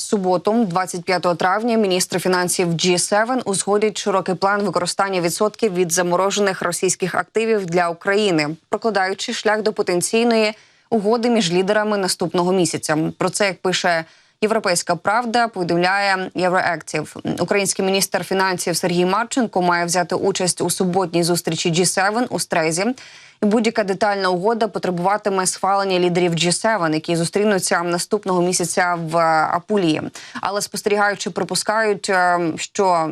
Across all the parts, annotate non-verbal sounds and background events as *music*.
Суботу, 25 травня, міністри фінансів G7 узгодять широкий план використання відсотків від заморожених російських активів для України, прокладаючи шлях до потенційної угоди між лідерами наступного місяця. Про це як пише Європейська правда, повідомляє Євроектів. Український міністр фінансів Сергій Марченко має взяти участь у суботній зустрічі G7 у Стрезі. І будь-яка детальна угода потребуватиме схвалення лідерів G7, які зустрінуться наступного місяця в Апулії. Але спостерігаючи, припускають, е, що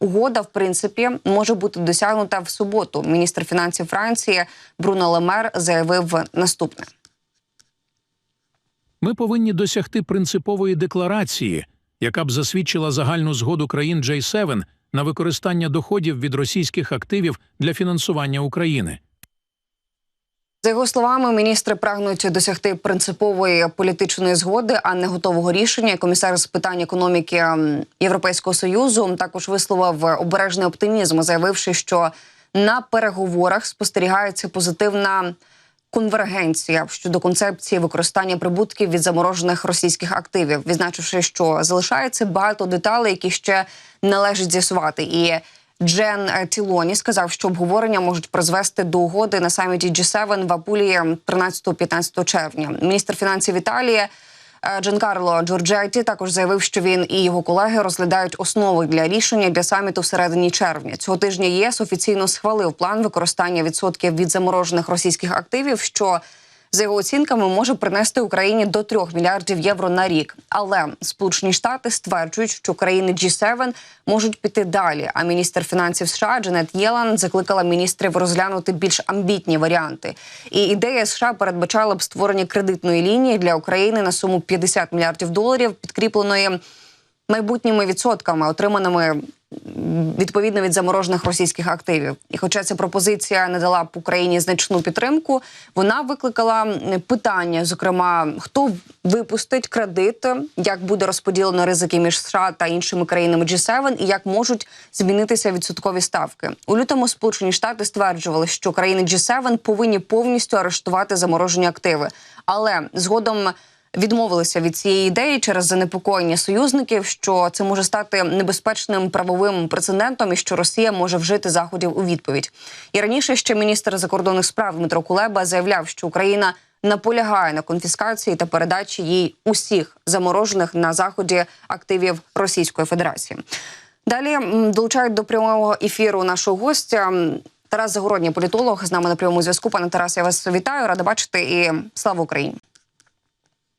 угода в принципі може бути досягнута в суботу. Міністр фінансів Франції Бруно Лемер заявив наступне. Ми повинні досягти принципової декларації, яка б засвідчила загальну згоду країн J7 на використання доходів від російських активів для фінансування України. За його словами, міністри прагнуть досягти принципової політичної згоди, а не готового рішення. Комісар з питань економіки Європейського союзу також висловив обережний оптимізм, заявивши, що на переговорах спостерігається позитивна конвергенція щодо концепції використання прибутків від заморожених російських активів, відзначивши, що залишається багато деталей, які ще належить з'ясувати. І Джен Тілоні сказав, що обговорення можуть призвести до угоди на саміті G7 в Апулії 13-15 червня. Міністр фінансів Італії е, Джанкарло Джорджеті також заявив, що він і його колеги розглядають основи для рішення для саміту всередині червня. Цього тижня ЄС офіційно схвалив план використання відсотків від заморожених російських активів, що за його оцінками може принести Україні до 3 мільярдів євро на рік. Але Сполучені Штати стверджують, що країни G7 можуть піти далі. А міністр фінансів США Дженет Єлан закликала міністрів розглянути більш амбітні варіанти. І ідея США передбачала б створення кредитної лінії для України на суму 50 мільярдів доларів, підкріпленої майбутніми відсотками, отриманими відповідно від заморожених російських активів. І, хоча ця пропозиція не дала б Україні значну підтримку, вона викликала питання: зокрема, хто випустить кредит, як буде розподілено ризики між США та іншими країнами G7 і як можуть змінитися відсоткові ставки. У лютому Сполучені Штати стверджували, що країни G7 повинні повністю арештувати заморожені активи, але згодом відмовилися від цієї ідеї через занепокоєння союзників, що це може стати небезпечним правовим прецедентом і що Росія може вжити заходів у відповідь. І раніше ще міністр закордонних справ Дмитро Кулеба заявляв, що Україна наполягає на конфіскації та передачі їй усіх заморожених на заході активів Російської Федерації. Далі долучають до прямого ефіру нашого гостя. Тарас Загородній, політолог, з нами на прямому зв'язку. Пане Тарас, я вас вітаю, рада бачити і слава Україні.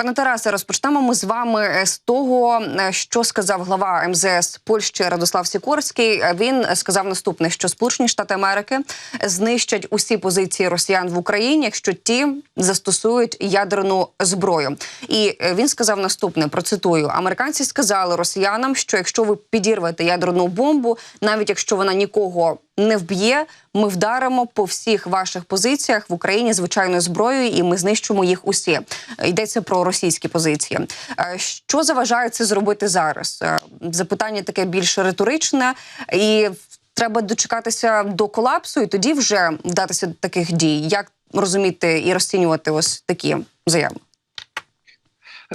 Пане Тарасе, розпочнемо ми з вами е, з того, е, що сказав глава МЗС Польщі Радослав Сікорський. Е, Він сказав наступне: що Сполучені Штати Америки знищать усі позиції Росіян в Україні, якщо ті застосують ядерну зброю. І він сказав наступне: процитую: американці сказали росіянам, що якщо ви підірвете ядерну бомбу, навіть якщо вона нікого не вб'є, ми вдаримо по всіх ваших позиціях в Україні звичайною зброєю, і ми знищимо їх усі. Йдеться про російські позиції. Е, Що заважає це зробити зараз? Е, Запитання таке більш риторичне, і треба дочекатися до колапсу, і тоді вже вдатися до таких дій. Як розуміти і розцінювати ось такі заяви?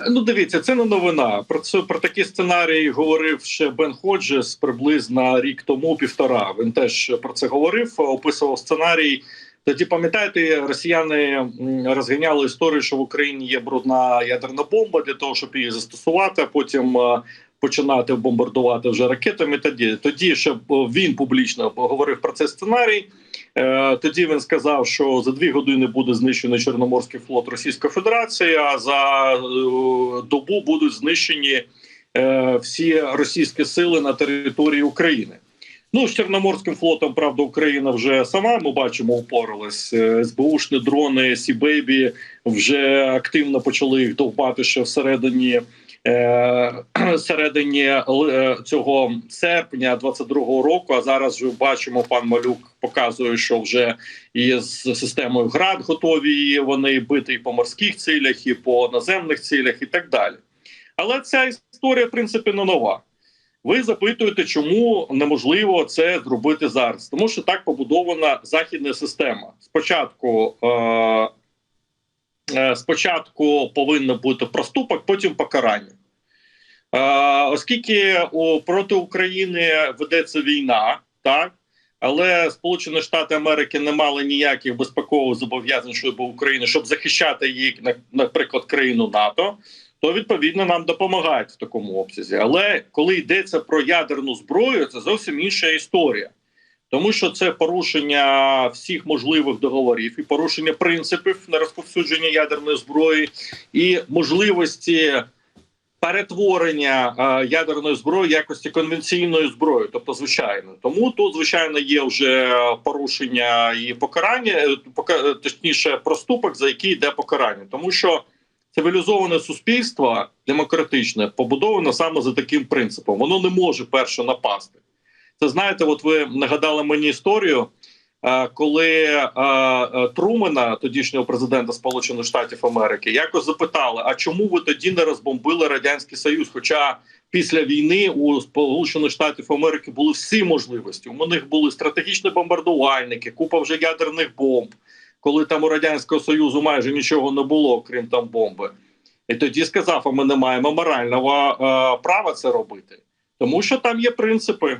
Ну, дивіться, це не новина. Про це про такі сценарії говорив ще Бен Ходжес приблизно рік тому, півтора. Він теж про це говорив, описував сценарій. Тоді пам'ятаєте, росіяни розганяли історію, що в Україні є брудна ядерна бомба для того, щоб її застосувати, а потім е, починати бомбардувати вже ракетами. Тоді тоді ще він публічно говорив про цей сценарій. Е, Тоді він сказав, що за дві години буде знищений Чорноморський флот Російської Федерації, а за е, добу будуть знищені всі російські сили на території України. Ну, з Чорноморським флотом, правда, Україна вже сама ми бачимо упоралась. Е, СБУшні дрони Сі-Бейбі вже активно почали їх довбати ще всередині. е, *clears throat* Середині е, цього серпня 22-го року, а зараз вже бачимо, пан Малюк показує, що вже і з системою ГРАД готові вони бити і по морських цілях, і по наземних цілях, і так далі. Але ця історія, в принципі, не нова. Ви запитуєте, чому неможливо це зробити зараз? Тому що так побудована західна система. Спочатку е- е, спочатку повинен бути проступок, потім покарання. Е, Оскільки у, проти України ведеться війна, так але Сполучені Штати Америки не мали ніяких безпекових зобов'язань щодо України, щоб захищати на- наприклад, країну НАТО, то відповідно нам допомагають в такому обсязі. Але коли йдеться про ядерну зброю, це зовсім інша історія. Тому що це порушення всіх можливих договорів і порушення принципів на розповсюдження ядерної зброї і можливості перетворення е, ядерної зброї якості конвенційної зброї, тобто звичайно. Тому тут звичайно є вже порушення і покарання, е, пока- точніше, проступок, за який йде покарання, тому що цивілізоване суспільство демократичне побудоване саме за таким принципом. Воно не може перше напасти. Це знаєте, от ви нагадали мені історію, е, коли е, е, Трумена, тодішнього президента Сполучених Штатів Америки, якось запитали: а чому ви тоді не розбомбили радянський союз? Хоча після війни у Сполучених Штатів Америки були всі можливості. У них були стратегічні бомбардувальники, купа вже ядерних бомб, коли там у радянського союзу майже нічого не було, крім там бомби. І тоді сказав: а ми не маємо морального е, права це робити. Тому що там є принципи.